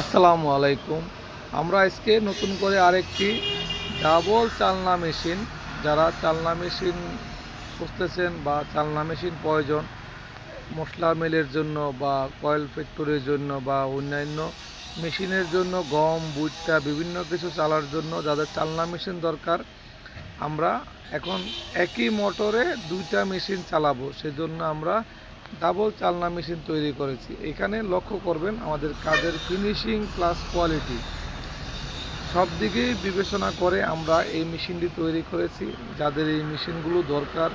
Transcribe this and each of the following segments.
আসসালামু আলাইকুম। আমরা আজকে নতুন করে আরেকটি ডাবল চালনা মেশিন, যারা চালনা মেশিন খুঁজতেছেন বা চালনা মেশিন প্রয়োজন, মশলা মিলের জন্য বা কয়েল ফ্যাক্টরির জন্য বা অন্যান্য মেশিনের জন্য, গম, ভুট্টা, বিভিন্ন কিছু চালার জন্য যাদের চালনা মেশিন দরকার, আমরা এখন একই মোটরে দুইটা মেশিন চালাবো। সেজন্য আমরা ডাবল চালনা মেশিন তৈরি করেছি। এখানে লক্ষ্য করবেন আমাদের কাজের ফিনিশিং প্লাস কোয়ালিটি সব দিকেই বিবেচনা করে আমরা এই মেশিনটি তৈরি করেছি। যাদের এই মেশিনগুলো দরকার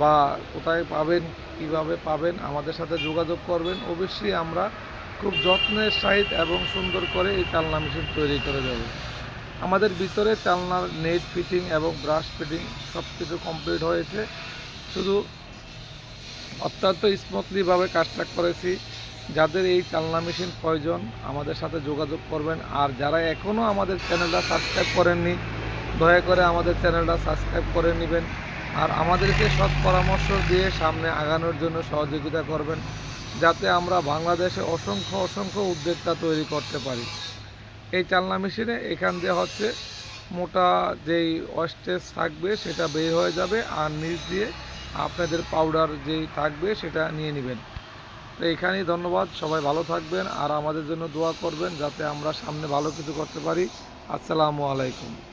বা কোথায় পাবেন, কীভাবে পাবেন, আমাদের সাথে যোগাযোগ করবেন, অবশ্যই আমরা খুব যত্নের সহিত এবং সুন্দর করে এই চালনা মেশিন তৈরি করে দেবো। আমাদের ভিতরে চালনার নেট ফিটিং এবং ব্রাশ ফিটিং সব কিছু কমপ্লিট হয়েছে। শুধু অত্যন্ত স্মুথলিভাবে কাজটা করেছি। যাদের এই চালনা মেশিন প্রয়োজন, আমাদের সাথে যোগাযোগ করবেন। আর যারা এখনও আমাদের চ্যানেলটা সাবস্ক্রাইব করেননি, দয়া করে আমাদের চ্যানেলটা সাবস্ক্রাইব করে নেবেন। আর আমাদেরকে সৎ পরামর্শ দিয়ে সামনে আগানোর জন্য সহযোগিতা করবেন, যাতে আমরা বাংলাদেশে অসংখ্য অসংখ্য উদ্যোক্তা তৈরি করতে পারি। এই চালনা মেশিনে এখান দিয়ে হচ্ছে মোটা যেই অস্টেজ থাকবে, সেটা বের হয়ে যাবে আর নিচ দিয়ে আপনাদের পাউডার যে থাকবে সেটা নিয়ে নেবেন। তো এখানেই ধন্যবাদ, সবাই ভালো থাকবেন আর আমাদের জন্য দোয়া করবেন যাতে আমরা সামনে ভালো কিছু করতে পারি। আসসালামু আলাইকুম।